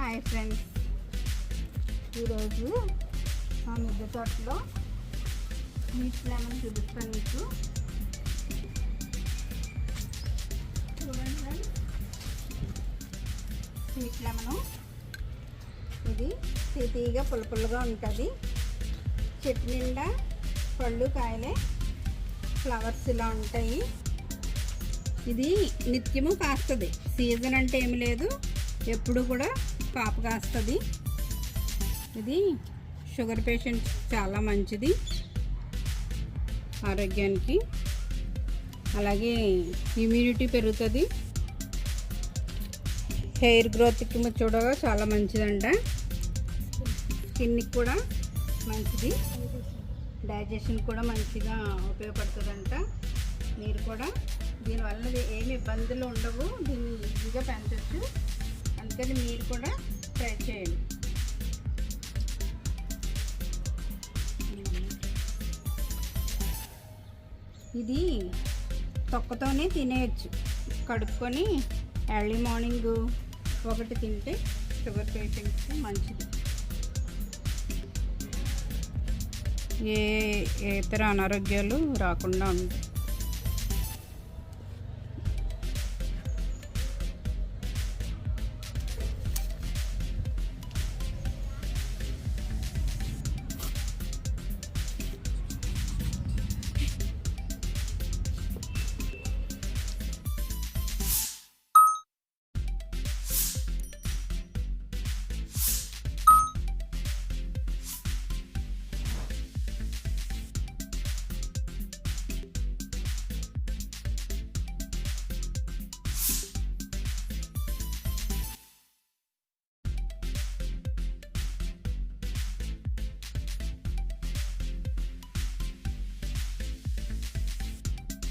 Hi friends. ఈరోజు మా మిద్దె తోటలో స్వీట్ లెమన్ చూపిస్తాను మీకు. చూడండి ఫ్రెండ్స్. స్వీట్ లెమను ఇది తీతీగా పుల్ల పుల్లగా ఉంటుంది. చెట్టు నిండా పళ్ళు కాయలే ఫ్లవర్స్ ఇలా ఉంటాయి. ఇది నిత్యము కాస్తుంది. సీజన్ అంటే ఏమి లేదు. ఎప్పుడు కూడా పాప కాస్తుంది. ఇది షుగర్ పేషెంట్ చాలా మంచిది. ఆరోగ్యానికి. అలాగే ఇమ్యూనిటీ పెరుగుతుంది. హెయిర్ గ్రోత్కి చూడగా చాలా మంచిదంట. స్కిన్కి కూడా మంచిది. డైజెషన్ కూడా మంచిగా ఉపయోగపడుతుందంట. మీరు కూడా దీనివల్ల ఏమి ఇబ్బందులు ఉండవు. దీన్ని ఈజీగా పెంచవచ్చు అందుకని మీరు కూడా ట్రై చేయండి. ఇది తొక్కతోనే తినేయచ్చు. కడుక్కొని ఎర్లీ మార్నింగ్ ఒకటి తింటే షుగర్ పేషెంట్స్కి మంచిది. ఏ ఏ ఇతర అనారోగ్యాలు రాకుండా ఉంటాయి.